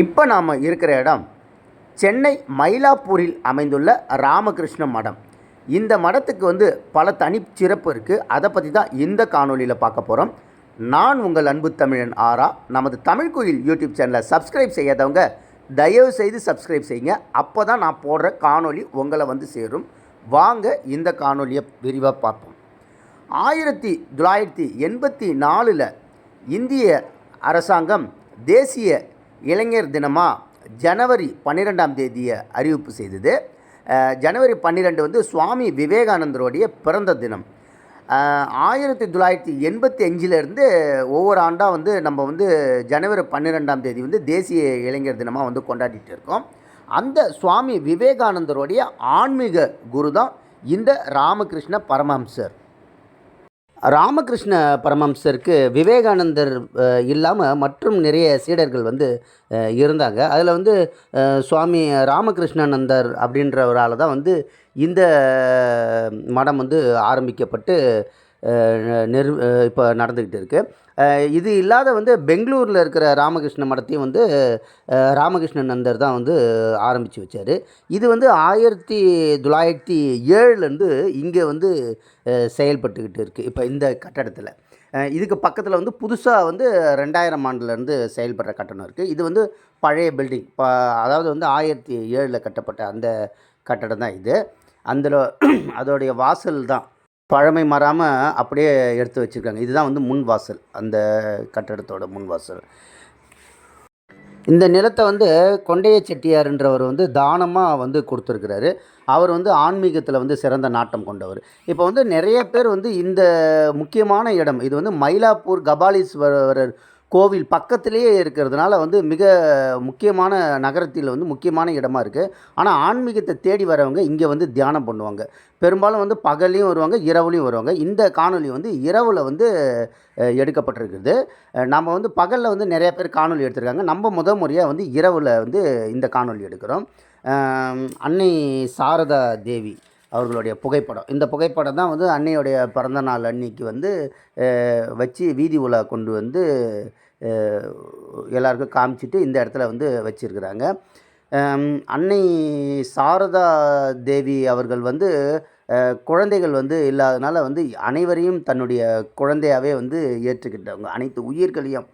இப்போ நாம் இருக்கிற இடம் சென்னை மயிலாப்பூரில் அமைந்துள்ள ராமகிருஷ்ண மடம். இந்த மடத்துக்கு வந்து பல தனி சிறப்பு இருக்குது அதை பற்றி தான் இந்த காணொலியில் பார்க்க போகிறோம் நான் உங்கள் அன்பு தமிழன் ஆரா. நமது தமிழ் கோயில் யூடியூப் சேனலை சப்ஸ்கிரைப் செய்யாதவங்க தயவு செய்து சப்ஸ்கிரைப் செய்யுங்க. அப்போ தான் நான் போடுற காணொளி உங்களை வந்து சேரும். வாங்க இந்த காணொலியை விரிவாக பார்ப்போம். ஆயிரத்தி தொள்ளாயிரத்தி எண்பத்தி நாலில் இந்திய அரசாங்கம் தேசிய இளைஞர் தினமாக ஜனவரி பன்னிரெண்டாம் தேதியை அறிவிப்பு செய்தது. ஜனவரி பன்னிரெண்டு வந்து சுவாமி விவேகானந்தருடைய பிறந்த தினம். ஆயிரத்தி தொள்ளாயிரத்தி எண்பத்தி அஞ்சிலேருந்து ஒவ்வொரு ஆண்டாக வந்து நம்ம வந்து ஜனவரி பன்னிரெண்டாம் தேதி வந்து தேசிய இளைஞர் தினமாக வந்து கொண்டாடிட்டு இருக்கோம். அந்த சுவாமி விவேகானந்தருடைய ஆன்மீக குரு தான் இந்த ராமகிருஷ்ண பரமஹம்சர். ராமகிருஷ்ண பரமஹம்சருக்கு விவேகானந்தர் இல்லாமல் மற்றும் நிறைய சீடர்கள் வந்து இருந்தாங்க. அதில் வந்து சுவாமி ராமகிருஷ்ணானந்தர் அப்படின்றவரால் தான் வந்து இந்த மடம் வந்து ஆரம்பிக்கப்பட்டு நெரு இப்போ நடந்துக்கிட்டு இருக்குது இது இல்லாத வந்து பெங்களூரில் இருக்கிற ராமகிருஷ்ண மடத்தையும் வந்து ராமகிருஷ்ண நந்தர் தான் வந்து ஆரம்பித்து வச்சார். இது வந்து ஆயிரத்தி தொள்ளாயிரத்தி ஏழுலேருந்து இங்கே வந்து செயல்பட்டுக்கிட்டு இருக்குது இப்போ இந்த கட்டடத்தில். இதுக்கு பக்கத்தில் வந்து புதுசாக வந்து ரெண்டாயிரம் ஆண்டுலேருந்து செயல்படுற கட்டணம் இருக்குது இது வந்து பழைய பில்டிங் ப அதாவது வந்து ஆயிரத்தி ஏழில் கட்டப்பட்ட அந்த கட்டடம் தான் இது. அந்த அதோடைய வாசல் தான். பழமை மாறாமல் அப்படியே எடுத்து வச்சுருக்காங்க. இதுதான் வந்து முன் வாசல். அந்த கட்டடத்தோட முன் வாசல். இந்த நிலத்தை வந்து கொண்டைய செட்டியார்ன்றவர் வந்து தானமாக வந்து கொடுத்துருக்கிறாரு. அவர் வந்து ஆன்மீகத்தில் வந்து சிறந்த நாட்டம் கொண்டவர். இப்போ வந்து நிறைய பேர் வந்து இந்த முக்கியமான இடம் இது வந்து மயிலாப்பூர் கபாலீஸ்வரர் கோவில் பக்கத்திலேயே இருக்கிறதுனால வந்து மிக முக்கியமான நகரத்தில் வந்து முக்கியமான இடமா இருக்குது ஆனால் ஆன்மீகத்தை தேடி வரவங்க இங்கே வந்து தியானம் பண்ணுவாங்க. பெரும்பாலும் வந்து பகல்லையும் வருவாங்க இரவுலையும் வருவாங்க. இந்த காணொலி வந்து இரவில் வந்து எடுக்கப்பட்டிருக்குது நம்ம வந்து பகலில் வந்து நிறைய பேர் காணொலி எடுத்திருக்காங்க. நம்ம முத முறையாக வந்து இரவில் வந்து இந்த காணொலி எடுக்கிறோம். அன்னை சாரதா தேவி. அவர்களுடைய புகைப்படம். இந்த புகைப்படம் தான் வந்து அன்னையுடைய பிறந்த நாள் அன்னைக்கு வந்து வச்சு வீதி உலா கொண்டு வந்து எல்லாருக்கும் காமிச்சிட்டு இந்த இடத்துல வந்து வச்சுருக்குறாங்க. அன்னை சாரதா தேவி அவர்கள் வந்து குழந்தைகள் வந்து இல்லாதனால வந்து அனைவரையும் தன்னுடைய குழந்தையாகவே வந்து ஏற்றுக்கிட்டவங்க. அனைத்து உயிர்களையும்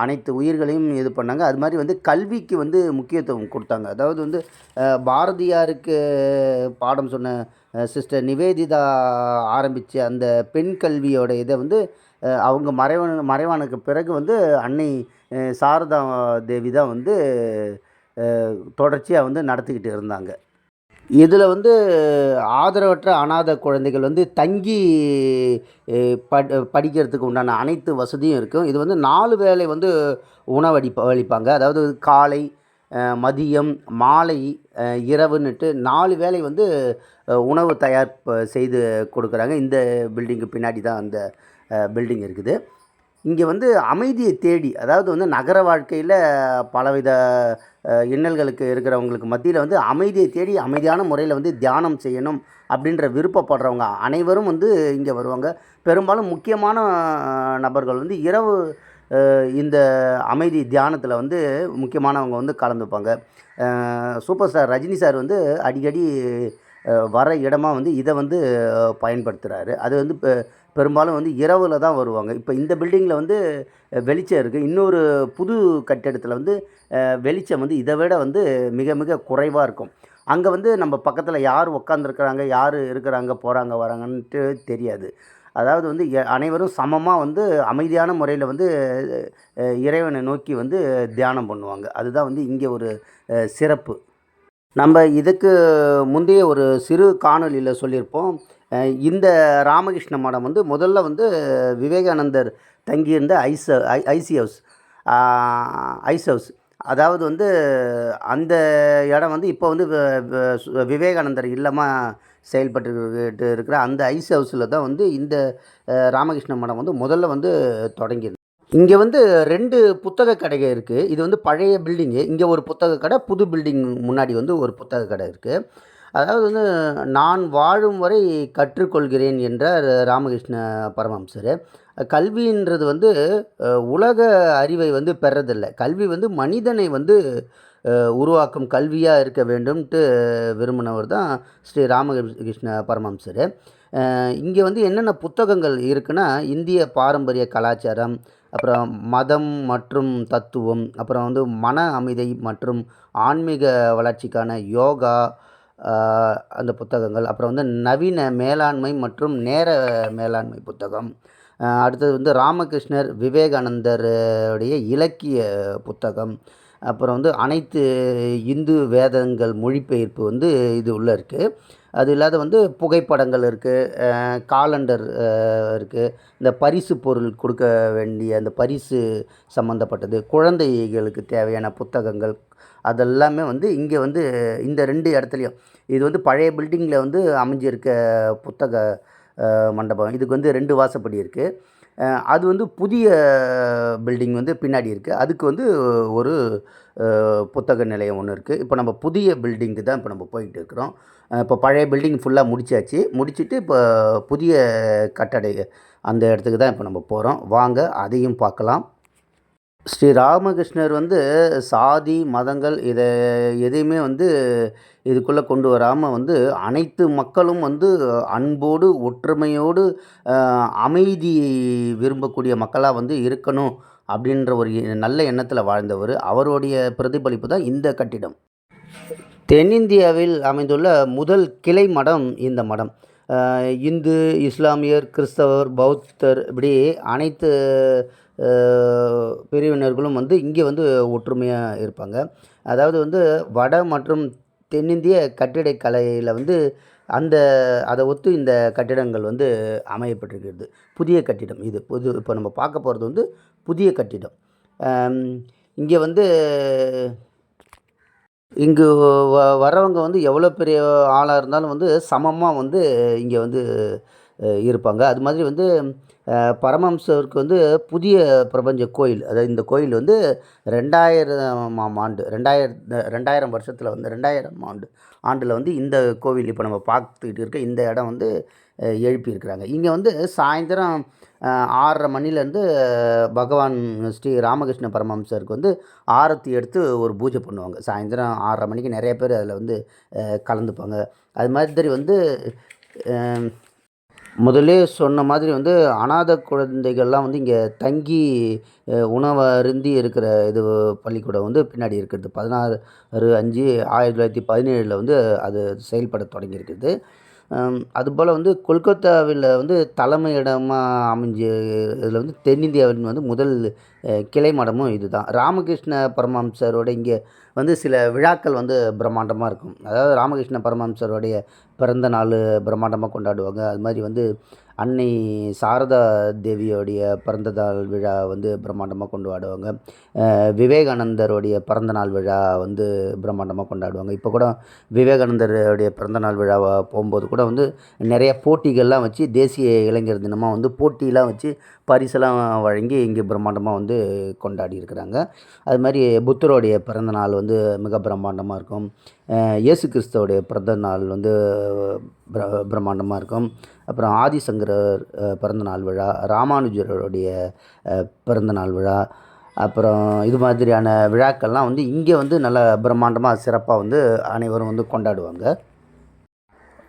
அனைத்து உயிர்களையும் இது பண்ணாங்க. அது மாதிரி வந்து கல்விக்கு வந்து முக்கியத்துவம் கொடுத்தாங்க. அதாவது வந்து பாரதியாருக்கு பாடம் சொன்ன சிஸ்டர் நிவேதிதா ஆரம்பித்த அந்த பெண் கல்வியோட இதை வந்து அவங்க மறைவன மறைவானுக்கு பிறகு வந்து அன்னை சாரதா தேவி தான் வந்து தொடர்ச்சியாக வந்து நடத்திக்கிட்டு இருந்தாங்க. இதில் வந்து ஆதரவற்ற அனாதை குழந்தைகள் வந்து தங்கி பட் படிக்கிறதுக்கு உண்டான அனைத்து வசதியும் இருக்கும். இது வந்து நாலு வேளை வந்து உணவளிப்ப அளிப்பாங்க. அதாவது காலை மதியம் மாலை இரவுன்னுட்டு நாலு வேளை வந்து உணவு தயார் செய்து கொடுக்குறாங்க. இந்த பில்டிங்கு பின்னாடி தான் அந்த பில்டிங் இருக்குது. இங்கே வந்து அமைதியை தேடி அதாவது வந்து நகர வாழ்க்கையில் பலவித இன்னல்களுக்கு இருக்கிறவங்களுக்கு மத்தியில் வந்து அமைதியை தேடி அமைதியான முறையில் வந்து தியானம் செய்யணும் அப்படின்ற விருப்பப்படுறவங்க அனைவரும் வந்து இங்கே வருவாங்க. பெரும்பாலும் முக்கியமான நபர்கள் வந்து இரவு இந்த அமைதி தியானத்தில் வந்து முக்கியமானவங்க வந்து கலந்துப்பாங்க. சூப்பர் ஸ்டார் ரஜினி சார் வந்து அடிக்கடி வர இடமா வந்து இதை வந்து பயன்படுத்துகிறாரு அது வந்து இப்போ பெரும்பாலும் வந்து இரவில் தான் வருவாங்க. இப்போ இந்த பில்டிங்கில் வந்து வெளிச்சம் இருக்குது இன்னொரு புது கட்டிடத்தில் வந்து வெளிச்சம் வந்து இதை விட வந்து மிக மிக குறைவாக இருக்கும். அங்கே வந்து நம்ம பக்கத்தில் யார் உட்காந்துருக்குறாங்க யார் இருக்கிறாங்க போகிறாங்க வராங்கன்ட்டு தெரியாது. அதாவது வந்து எ- அனைவரும் சமமாக வந்து அமைதியான முறையில் வந்து இறைவனை நோக்கி வந்து தியானம் பண்ணுவாங்க. அதுதான் வந்து இங்கே ஒரு சிறப்பு. நம்ம இதுக்கு முந்தைய ஒரு சிறு காணொளியில் சொல்லியிருப்போம். இந்த ராமகிருஷ்ண மடம் வந்து முதல்ல வந்து விவேகானந்தர் தங்கியிருந்த ஐஸ் ஐ ஐசி ஹவுஸ் ஐஸ் ஹவுஸ். அதாவது வந்து அந்த இடம் வந்து இப்போ வந்து விவேகானந்தர் இல்லமாக செயல்பட்டு இருக்கிற அந்த ஐஸ் ஹவுஸில் தான் வந்து இந்த ராமகிருஷ்ண மடம் வந்து முதல்ல வந்து தொடங்கியிருந்தது இங்கே வந்து ரெண்டு புத்தக கடைகள் இருக்குது இது வந்து பழைய பில்டிங்கு. இங்கே ஒரு புத்தக கடை புது பில்டிங் முன்னாடி வந்து ஒரு புத்தக கடை இருக்குது அதாவது வந்து நான் வாழும் வரை கற்றுக்கொள்கிறேன் என்றார் ராமகிருஷ்ண பரமம்சர் கல்வின்றது வந்து உலக அறிவை வந்து பெறதில்லை கல்வி வந்து மனிதனை வந்து உருவாக்கும் கல்வியாக இருக்க வேண்டும்ட்டு விரும்பினவர் தான் ஸ்ரீ ராமகிருஷ்ண பரமம்சர் இங்கே வந்து என்னென்ன புத்தகங்கள் இருக்குன்னா இந்திய பாரம்பரிய கலாச்சாரம் அப்புறம் மதம் மற்றும் தத்துவம் அப்புறம் வந்து மன அமைதி மற்றும் ஆன்மீக வளர்ச்சிக்கான யோகா அந்த புத்தகங்கள். அப்புறம் வந்து நவீன மேலாண்மை மற்றும் நேர மேலாண்மை புத்தகம். அடுத்தது வந்து ராமகிருஷ்ணர் விவேகானந்தருடைய இலக்கிய புத்தகம். அப்புறம் வந்து அனைத்து இந்து வேதங்கள் மொழிபெயர்ப்பு வந்து இது உள்ளே இருக்குது அது இல்லாத வந்து புகைப்படங்கள் இருக்குது காலண்டர் இருக்குது இந்த பரிசு பொருள் கொடுக்க வேண்டிய அந்த பரிசு சம்மந்தப்பட்டது குழந்தைகளுக்கு தேவையான புத்தகங்கள் அதெல்லாமே வந்து இங்கே வந்து இந்த ரெண்டு இடத்துலையும். இது வந்து பழைய பில்டிங்கில் வந்து அமைஞ்சிருக்க புத்தக மண்டபம். இதுக்கு வந்து ரெண்டு வாசப்படி இருக்குது அது வந்து புதிய பில்டிங் வந்து பின்னாடி இருக்குது அதுக்கு வந்து ஒரு புத்தக நிலையம் ஒன்று இருக்குது இப்போ நம்ம புதிய பில்டிங்க்கு தான் இப்போ நம்ம போயிட்டு இருக்கிறோம். இப்போ பழைய பில்டிங் ஃபுல்லாக முடிச்சாச்சு. முடிச்சிட்டு இப்போ புதிய கட்டடை அந்த இடத்துக்கு தான் இப்போ நம்ம போகிறோம் வாங்க அதையும் பார்க்கலாம். ஸ்ரீ ராமகிருஷ்ணர் வந்து சாதி மதங்கள் இதை எதையுமே வந்து இதுக்குள்ளே கொண்டு வராமல் வந்து அனைத்து மக்களும் வந்து அன்போடு ஒற்றுமையோடு அமைதி விரும்பக்கூடிய மக்களாக வந்து இருக்கணும் அப்படின்ற ஒரு நல்ல எண்ணத்தில் வாழ்ந்தவர். அவருடைய பிரதிபலிப்பு தான் இந்த கட்டிடம். தென்னிந்தியாவில் அமைந்துள்ள முதல் கிளை மடம் இந்த மடம். இந்து இஸ்லாமியர் கிறிஸ்தவர் பௌத்தர் இப்படி அனைத்து பிரிவினர்களும் வந்து இங்கே வந்து ஒற்றுமையாக இருப்பாங்க. அதாவது வந்து வட மற்றும் தென்னிந்திய கட்டிடக்கலையில் வந்து அந்த அதை ஒத்து இந்த கட்டிடங்கள் வந்து அமையப்பட்டிருக்கிறது. புதிய கட்டிடம் இது. புது இப்போ நம்ம பார்க்க போகிறது வந்து புதிய கட்டிடம். இங்கே வந்து இங்கு வ வரவங்க வந்து எவ்வளோ பெரிய ஆளாக இருந்தாலும் வந்து சமமாக வந்து இங்கே வந்து இருப்பாங்க. அது மாதிரி வந்து பரமஹம்சருக்கு வந்து புதிய பிரபஞ்ச கோயில் அதாவது இந்த கோயில் வந்து ரெண்டாயிரமாம் ஆண்டு ரெண்டாயிர ரெண்டாயிரம் வருஷத்தில் வந்து ரெண்டாயிரம் ஆண்டு ஆண்டில் வந்து இந்த கோவில் இப்போ நம்ம பார்த்துக்கிட்டு இருக்க இந்த இடம் வந்து எழுப்பியிருக்கிறாங்க. இங்கே வந்து சாயந்தரம் ஆறரை மணிலேருந்து பகவான் ஸ்ரீ ராமகிருஷ்ண பரமஹம்சருக்கு வந்து ஆரத்தி எடுத்து ஒரு பூஜை பண்ணுவாங்க. சாயந்தரம் ஆறரை மணிக்கு நிறைய பேர் அதில் வந்து கலந்துப்பாங்க. அது மாதிரி வந்து முதல்லே சொன்ன மாதிரி வந்து அனாதை குழந்தைகள்லாம் வந்து இங்கே தங்கி உணவருந்தி உணவு அருந்தி இருக்கிற இது பள்ளிக்கூடம் வந்து பின்னாடி இருக்கிறது. பதினாறு அஞ்சு ஆயிரத்தி தொள்ளாயிரத்தி பதினேழில் வந்து அது செயல்பட தொடங்கியிருக்குது. அதுபோல் வந்து கொல்கத்தாவில் வந்து தலைமையிடமாக அமைஞ்ச இதில் வந்து தென்னிந்தியாவின் வந்து முதல் கிளை மடமும் இதுதான். ராமகிருஷ்ண பரமஹம்சரோட இங்கே வந்து சில விழாக்கள் வந்து பிரம்மாண்டமாக இருக்கும். அதாவது ராமகிருஷ்ண பரமஹம்சருடைய பிறந்த நாள் பிரம்மாண்டமாக கொண்டாடுவாங்க. அது மாதிரி வந்து அன்னை சாரதா தேவியோடைய பிறந்தநாள் விழா வந்து பிரம்மாண்டமாக கொண்டாடுவாங்க. விவேகானந்தருடைய பிறந்த நாள் விழா வந்து பிரம்மாண்டமாக கொண்டாடுவாங்க. இப்போ கூட விவேகானந்தருடைய பிறந்த நாள் விழாவை போகும்போது கூட வந்து நிறைய போட்டிகள்லாம் வச்சு தேசிய இளைஞர் தினமாக வந்து போட்டிலாம் வச்சு பரிசெல்லாம் வழங்கி இங்கே பிரம்மாண்டமாக வந்து கொண்டாடி இருக்கிறாங்க அது மாதிரி புத்தருடைய பிறந்தநாள் வந்து மிக பிரம்மாண்டமாக இருக்கும். இயேசு கிறிஸ்துவோடைய பிறந்த நாள் வந்து பிர பிரம்மாண்டமாக இருக்கும் அப்புறம் ஆதிசங்கரர் பிறந்தநாள் பிறந்த நாள் விழா ராமானுஜருடைய பிறந்தநாள் பிறந்த நாள் விழா அப்புறம் இது மாதிரியான விழாக்கள்லாம் வந்து இங்கே வந்து நல்ல பிரம்மாண்டமாக சிறப்பாக வந்து அனைவரும் வந்து கொண்டாடுவாங்க.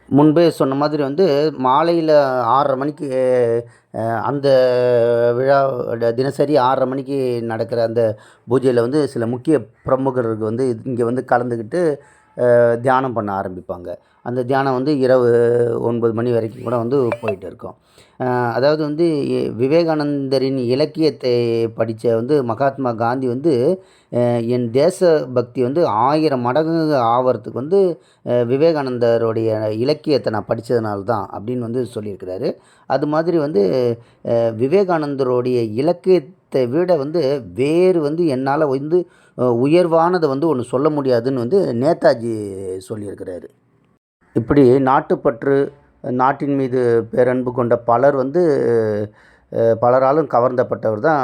முன்பே சொன்ன மாதிரி வந்து மாலையில் ஆறரை மணிக்கு அந்த விழா தினசரி ஆறரை மணிக்கு நடக்கிற அந்த பூஜையில் வந்து சில முக்கிய பிரமுகர்கள் வந்து இங்கே வந்து கலந்துக்கிட்டு தியானம் பண்ண ஆரம்பிப்பாங்க. அந்த தியானம் வந்து இரவு ஒன்பது மணி வரைக்கும் கூட வந்து போயிட்டு இருக்கும். அதாவது வந்து விவேகானந்தரின் இலக்கியத்தை படித்த வந்து மகாத்மா காந்தி வந்து என் தேச பக்தி வந்து ஆயிரம் மடங்கு ஆவறத்துக்கு வந்து விவேகானந்தருடைய இலக்கியத்தை நான் படித்ததுனால தான் அப்படின்னு வந்து சொல்லியிருக்கிறாரு. அது மாதிரி வந்து விவேகானந்தருடைய இலக்கிய இலக்கியத்தை விட வந்து வேறு வந்து என்னால் வந்து உயர்வானதை வந்து ஒன்று சொல்ல முடியாதுன்னு வந்து நேதாஜி சொல்லியிருக்கிறாரு. இப்படி நாட்டுப்பற்று நாட்டின் மீது பேரன்பு கொண்ட பலர் வந்து பலராலும் கவர்ந்தப்பட்டவர் தான்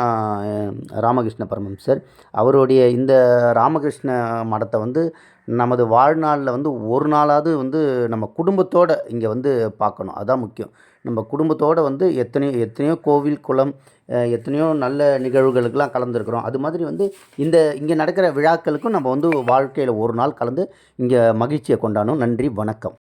ராமகிருஷ்ண பரமம்சர் அவருடைய இந்த ராமகிருஷ்ண மடத்தை வந்து நமது வாழ்நாளில் வந்து ஒரு நாளாவது வந்து நம்ம குடும்பத்தோடு இங்கே வந்து பார்க்கணும். அதுதான் முக்கியம். நம்ம குடும்பத்தோடு வந்து எத்தனையோ எத்தனையோ கோவில் குளம் எத்தனையோ நல்ல நிகழ்வுகளுக்கெல்லாம் கலந்துருக்குறோம். அது மாதிரி வந்து இந்த இங்கே நடக்கிற விழாக்களுக்கும் நம்ம வந்து வாழ்க்கையில் ஒரு நாள் கலந்து இங்கே மகிழ்ச்சியை கொண்டாடணும். நன்றி வணக்கம்.